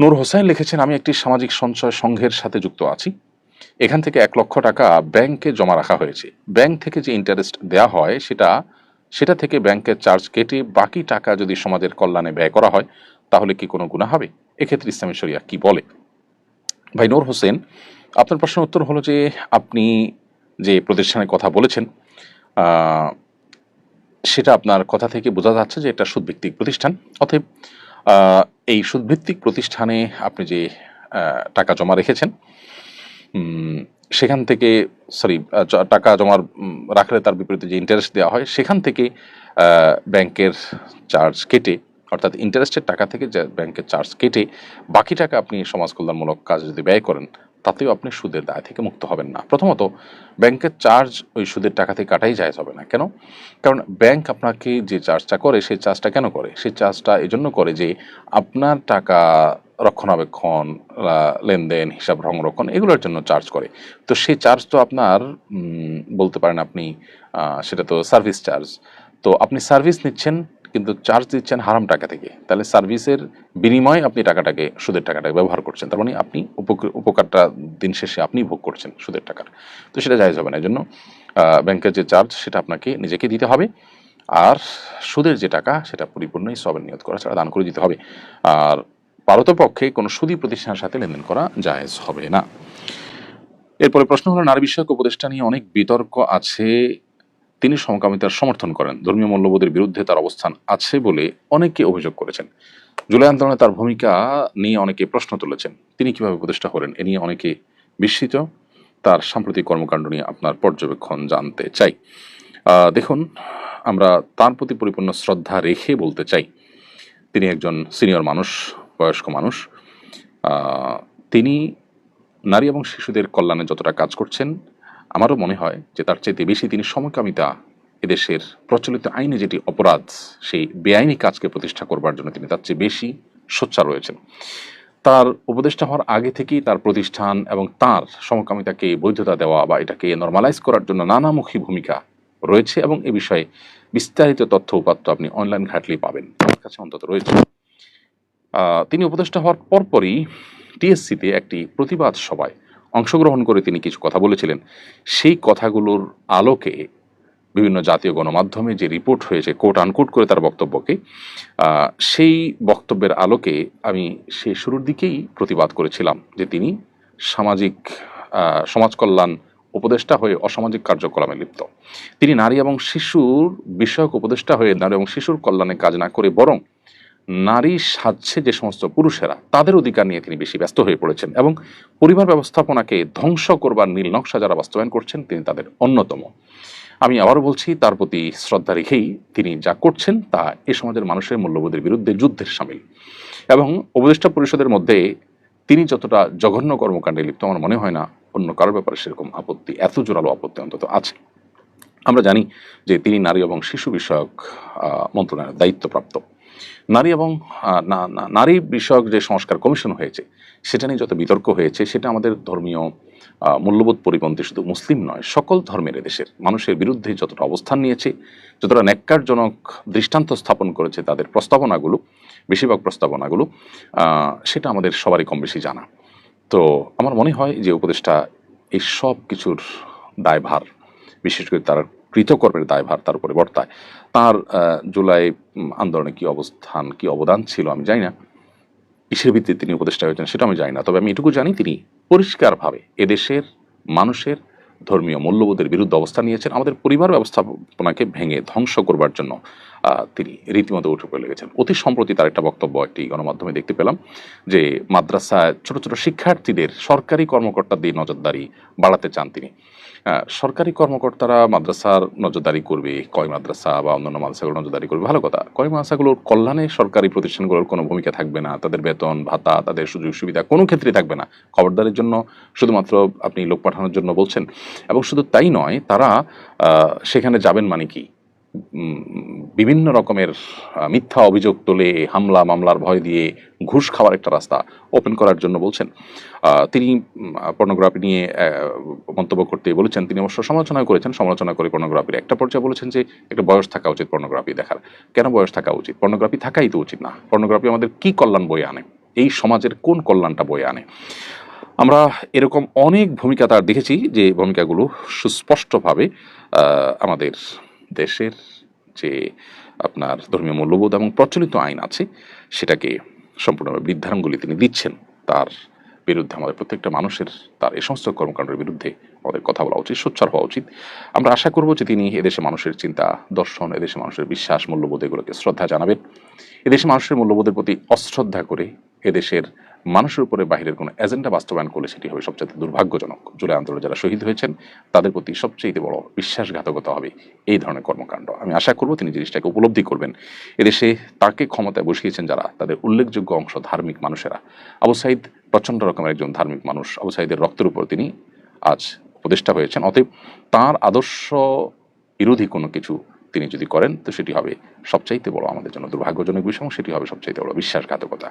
নূর হোসেন লিখেছেন, আমি একটি সামাজিক সঞ্চয় সংঘের সাথে যুক্ত আছি। এখান থেকে এক লক্ষ টাকা ব্যাংকে জমা রাখা হয়েছে। ব্যাংক থেকে যে ইন্টারেস্ট দেওয়া হয়, সেটা সেটা থেকে ব্যাংকের চার্জ কেটে বাকি টাকা যদি সমাজের কল্যাণে ব্যয় করা হয়, তাহলে কি কোনো গুণা হবে? এক্ষেত্রে ইসলামী শরিয়া কি বলে? ভাই নূর হোসেন, আপনার প্রশ্নের উত্তর হলো যে, আপনি যে প্রতিষ্ঠানের কথা বলেছেন সেটা আপনার কথা থেকে বোঝা যাচ্ছে যে এটা সুদভিত্তিক প্রতিষ্ঠান। অতএব এই সুদভিত্তিক প্রতিষ্ঠানে আপনি যে টাকা জমা রেখেছেন সেখান থেকে সরি টাকা জমা রাখলে তার বিপরীতে যে ইন্টারেস্ট দেওয়া হয়, সেখান থেকে ব্যাংকের চার্জ কেটে, অর্থাৎ ইন্টারেস্টের টাকা থেকে ব্যাংকের চার্জ কেটে, বাকি টাকা আপনি সমাজ কল্যাণমূলক কাজ যদি ব্যয় করেন তাতেও আপনি সুদের দায় থেকে মুক্ত হবেন না। প্রথমত, ব্যাংকের চার্জ ওই সুদের টাকা থেকে কাটাই যায় হবে না। কেন? কারণ ব্যাংক আপনাকে যে চার্জটা করে, সেই চার্জটা কেন করে? সেই চার্জটা এই জন্য করে যে আপনার টাকা রক্ষণাবেক্ষণ লেনদেন, হিসাব সংরক্ষণ এগুলোর জন্য চার্জ করে। তো সেই চার্জ তো আপনার বলতে পারেন আপনি সেটা তো সার্ভিস চার্জ। তো আপনি সার্ভিস নিচ্ছেন কিন্তু চার্জ দিচ্ছেন হারাম টাকা থেকে। তাহলে সার্ভিসের বিনিময়ে আপনি টাকাটাকে, সুদের টাকাটাকে ব্যবহার করছেন। তার মানে আপনি উপক- উপকারটা দিন শেষে আপনি ভোগ করছেন সুদের টাকার। তো সেটা জায়জ হবে না। এই জন্য ব্যাংকের যে চার্জ সেটা আপনাকে নিজেকে দিতে হবে। আর সুদের যে টাকা, সেটা পরিপূর্ণই সবের নিয়ত করা ছাড়া দান করে দিতে হবে। আর পারতপক্ষে কোনো সুদী প্রতিষ্ঠানের সাথে লেনদেন করা জায়েজ হবে না। এরপরে প্রশ্ন হলো, নারী বিষয়ক উপদেষ্টা নিয়ে অনেক বিতর্ক আছে। তিনি সমকামিতার সমর্থন করেন। ধর্মীয় মূল্যবোধের বিরুদ্ধে তার অবস্থান আছে বলে অনেকে অভিযোগ করেছেন। জুলাই আন্দোলনে তার ভূমিকা নিয়ে অনেকে প্রশ্ন তুলেছেন। তিনি কীভাবে উপদেষ্টা হলেন এ নিয়ে অনেকে বিস্মিত। তার সাম্প্রতিক কর্মকাণ্ড নিয়ে আপনার পর্যবেক্ষণ জানতে চাই। দেখুন, আমরা তার প্রতি পরিপূর্ণ শ্রদ্ধা রেখে বলতে চাই। তিনি একজন সিনিয়র মানুষ, বয়স্ক মানুষ। তিনি নারী এবং শিশুদের কল্যাণে যতটা কাজ করছেন আমারও মনে হয় যে তার চাইতে বেশি তিনি সমকামিতা এদেশের প্রচলিত আইনে যেটি অপরাধ, সেই বেআইনি কাজকে প্রতিষ্ঠা করবার জন্য তিনি তার চেয়ে বেশি সোচ্চার রয়েছেন। তার উপদেষ্টা হওয়ার আগে থেকেই তার প্রতিষ্ঠান এবং তার সমকামিতাকে বৈধতা দেওয়া বা এটাকে নর্মালাইজ করার জন্য নানামুখী ভূমিকা রয়েছে এবং এ বিষয়ে বিস্তারিত তথ্য উপাত্ত আপনি অনলাইন ঘাটলেই পাবেন। আমার কাছে অন্তত রয়েছে। তিনি উপদেষ্টা হওয়ার পরপরই টিএসসিতে একটি প্রতিবাদ সভায় অংশগ্রহণ করে তিনি কিছু কথা বলেছিলেন। সেই কথাগুলোর আলোকে বিভিন্ন জাতীয় গণমাধ্যমে যে রিপোর্ট হয়েছে কোট আনকোট করে তার বক্তব্যকে সেই বক্তব্যের আলোকে আমি সেই শুরুর দিকেই প্রতিবাদ করেছিলাম যে তিনি সামাজিক আহ, সমাজ কল্যাণ উপদেষ্টা হয়ে অসামাজিক কার্যক্রমে লিপ্ত। তিনি নারী এবং শিশুর বিষয়ক উপদেষ্টা হয়ে নারী এবং শিশুর কল্যাণে কাজ না করে বরং নারী সাজছে যে সমস্ত পুরুষেরা, তাদের অধিকার নিয়ে তিনি বেশি ব্যস্ত হয়ে পড়েছেন এবং পরিবার ব্যবস্থাপনাকে ধ্বংস করবার নীল নকশা যারা বাস্তবায়ন করছেন, তিনি তাদের অন্যতম। আমি আবারও বলছি, তার প্রতি শ্রদ্ধা রেখেই তিনি যা করছেন, তা এ সমাজের মানুষের মূল্যবোধের বিরুদ্ধে যুদ্ধের সামিল। এবং উপদেষ্টা পরিষদের মধ্যে তিনি যতটা জঘন্য কর্মকাণ্ডে লিপ্ত, আমার মনে হয় না অন্য কারোর ব্যাপারে সেরকম আপত্তি, এত জোরালো আপত্তি অন্তত আছে। আমরা জানি যে তিনি নারী এবং শিশু বিষয়ক মন্ত্রণালয়ের দায়িত্বপ্রাপ্ত। নারী এবং নারী বিষয়ক যে সংস্কার কমিশন হয়েছে, সেটা নিয়ে যত বিতর্ক হয়েছে, সেটা আমাদের ধর্মীয় মূল্যবোধ পরিপন্থী শুধু মুসলিম নয়, সকল ধর্মের দেশের মানুষের বিরুদ্ধে যতটা অবস্থান নিয়েছে, যতটা ন্যাক্কারজনক দৃষ্টান্ত স্থাপন করেছে তাদের প্রস্তাবনাগুলো, বেশিরভাগ প্রস্তাবনাগুলো সেটা আমাদের সবারই কম বেশি জানা। তো আমার মনে হয় যে উপদেশটা এই সব কিছুর দায়ভার, বিশেষ করে তার কৃতকর্মের দায়ভার তার উপরে বর্তায়। তার জুলাই আন্দোলনে কি অবস্থান, কি অবদান ছিল আমি জানি না। কিসের ভিত্তিতে তিনি উপদেষ্টা হয়েছেন সেটা আমি জানি না। তবে আমি এটুকু জানি তিনি পরিষ্কারভাবে এদেশের মানুষের ধর্মীয় মূল্যবোধের বিরুদ্ধে অবস্থান নিয়েছেন। আমাদের পরিবার ব্যবস্থাপনাকে ভেঙে ধ্বংস করবার জন্য তিনি রীতিমতো উঠে পড়ে লেগেছেন। অতি সম্প্রতি তার একটা বক্তব্য একটি গণমাধ্যমে দেখতে পেলাম যে মাদ্রাসায় ছোট ছোট শিক্ষার্থীদের সরকারি কর্মকর্তা দিয়ে নজরদারি বাড়াতে চান তিনি। সরকারি কর্মকর্তারা মাদ্রাসার নজরদারি করবে, কয় মাদ্রাসা বা অন্যান্য মাদ্রাসাগুলো নজরদারি করবে, ভালো কথা। কয় মাদ্রাসাগুলোর কল্যাণে সরকারি প্রতিষ্ঠানগুলোর কোনো ভূমিকা থাকবে না, তাদের বেতন, ভাতা, তাদের সুযোগ সুবিধা কোনো ক্ষেত্রেই থাকবে না। খবরদারের জন্য শুধুমাত্র আপনি লোক পাঠানোর জন্য বলছেন। এবং শুধু তাই নয়, তারা সেখানে যাবেন মানে কি? বিভিন্ন রকমের মিথ্যা অভিযোগ তোলে, হামলা, মামলার ভয় দিয়ে ঘুষ খাওয়ার একটা রাস্তা ওপেন করার জন্য বলছেন। তিনি পর্নোগ্রাফি নিয়ে মন্তব্য করতে বলেছেন। তিনি অবশ্য সমালোচনা করেছেন, সমালোচনা করে পর্নোগ্রাফির একটা পর্যায়ে বলেছেন যে, একটা বয়স থাকা উচিত পর্নোগ্রাফি দেখার। কেন বয়স থাকা উচিত? পর্নোগ্রাফি থাকাই তো উচিত না। পর্নোগ্রাফি আমাদের কি কল্যাণ বয়ে আনে? এই সমাজের কোন কল্যাণটা বয়ে আনে? আমরা এরকম অনেক ভূমিকা তার দেখেছি যে ভূমিকাগুলো সুস্পষ্টভাবে আমাদের দেশের যে আপনার ধর্মীয় মূল্যবোধ এবং প্রচলিত আইন আছে, সেটাকে সম্পূর্ণভাবে বৃদ্ধাঙ্গুলি তিনি দিচ্ছেন। তার বিরুদ্ধে আমাদের প্রত্যেকটা মানুষের, তার এই সমস্ত কর্মকাণ্ডের বিরুদ্ধে আমাদের কথা বলা উচিত, সোচ্চার হওয়া উচিত। আমরা আশা করব যে তিনি এদেশে মানুষের চিন্তা, দর্শন, এদেশে মানুষের বিশ্বাস, মূল্যবোধ এগুলোকে শ্রদ্ধা জানাবেন। এদেশে মানুষের মূল্যবোধের প্রতি অশ্রদ্ধা করে এদেশের মানুষের উপরে বাহিরের কোনো এজেন্ডা বাস্তবায়ন করলে সেটি হবে সবচেয়ে দুর্ভাগ্যজনক। জুলাই আন্দোলনে যারা শহীদ হয়েছেন, তাদের প্রতি সবচেয়ে বড় বিশ্বাসঘাতকতা হবে এই ধরনের কর্মকাণ্ড। আমি আশা করব তিনি জিনিসটাকে উপলব্ধি করবেন। এদেশে তাকে ক্ষমতায় বসিয়েছেন যারা, তাদের উল্লেখযোগ্য অংশ ধার্মিক মানুষেরা। আবু সাইদ প্রচণ্ড রকমের একজন ধার্মিক মানুষ। আবু সাইদের রক্তের উপর তিনি আজ উপদেষ্টা হয়েছেন। অতএব তার আদর্শ বিরোধী কোনো কিছু তিনি যদি করেন, তো সেটি হবে সবচাইতে বড় আমাদের জন্য দুর্ভাগ্যজনক বিষয় সেটি হবে সবচাইতে বড় বিশ্বাসঘাতকতা।